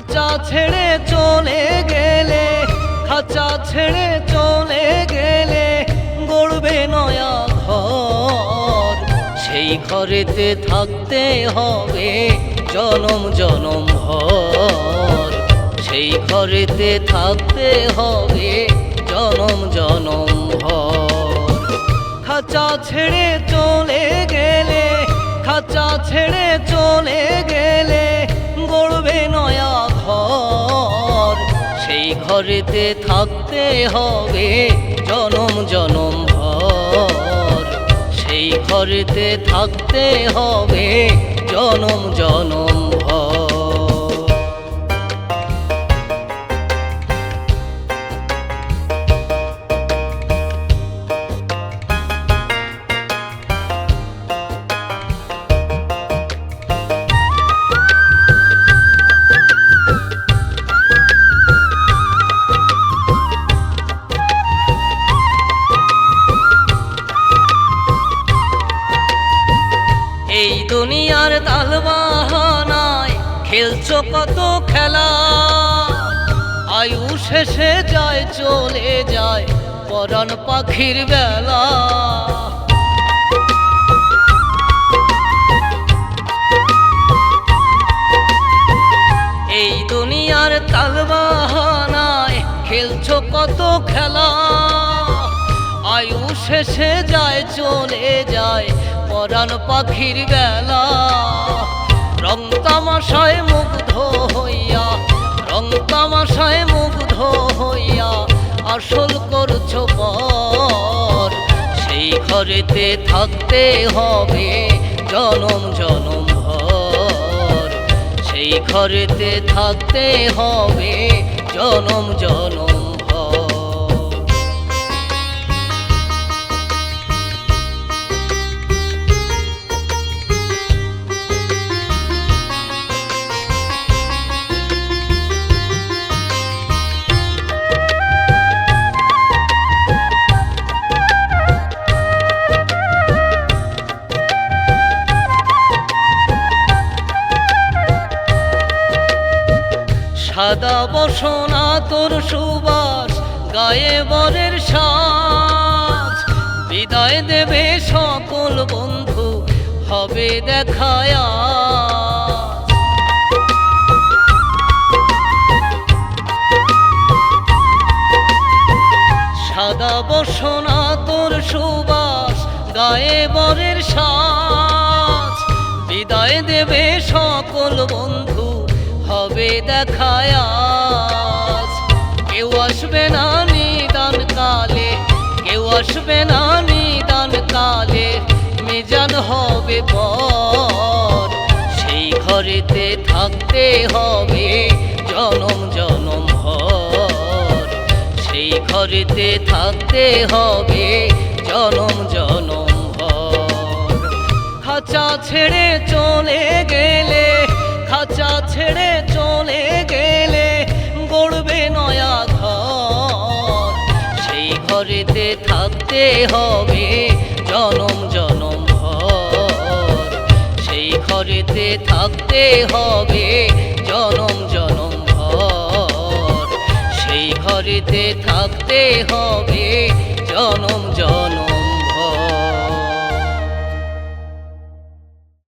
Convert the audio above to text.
খাঁচা ছেড়ে চলে গেলে, খাঁচা ছেড়ে চলে গেলে গড়বে নয়া ঘর। সেই ঘরেতে থাকতে হবে জনম জনম ভর সেই ঘরেতে থাকতে হবে জনম জনম ভর খাঁচা ছেড়ে চলে গেলে, খাঁচা ছেড়ে চলে গেলে গড়বে নয়া ঘর। সেই ঘরেতে থাকতে হবে জনম জনম ভর। সেই ঘরেতে থাকতে হবে জনম জনম দুনিয়ার তালবাহানায় খেলছো কত খেলা? আয়ু শেষে যায়, চলে যায় পরাণ পাখির বেলা। এই দুনিয়ার তালবাহানায় খেলছো কত খেলা? আয়ু শেষে যায়, চলে যায় পরাণ পাখির বেলা। রং তামাশায় মুগ্ধ হইয়া, রং তামাশায় মুগ্ধ হইয়া আসল করছ পর। সেই ঘরেতে থাকতে হবে জনম জনম ভর। সেই ঘরেতে থাকতে হবে জনম জনম সাদা বসনা তোর সুবাস, গায়ে বরের সাজ বিদায় দেবে সকল বন্ধু, হবে দেখায়। সাদা বসনা তোর সুবাস, গায়ে বরের সাজ বিদায় দেবে সকল বন্ধু হবে দেখায় আজ। কেউ আসবে না নিদান কালে কেউ আসবে না নিদান কালে মিজান হবে পর সেই ঘরেতে থাকতে হবে জনম জনম ভর সেই ঘরেতে থাকতে হবে জনম জনম ভর খাঁচা ছেড়ে চলে গেলে খাঁচা ছেড়ে চলে গেলে গড়বে নয়া ঘর। সেই ঘরেতে থাকতে হবে জনম জনম ভর সেই ঘরেতে থাকতে হবে জনম জনম ভর সেই ঘরেতে থাকতে হবে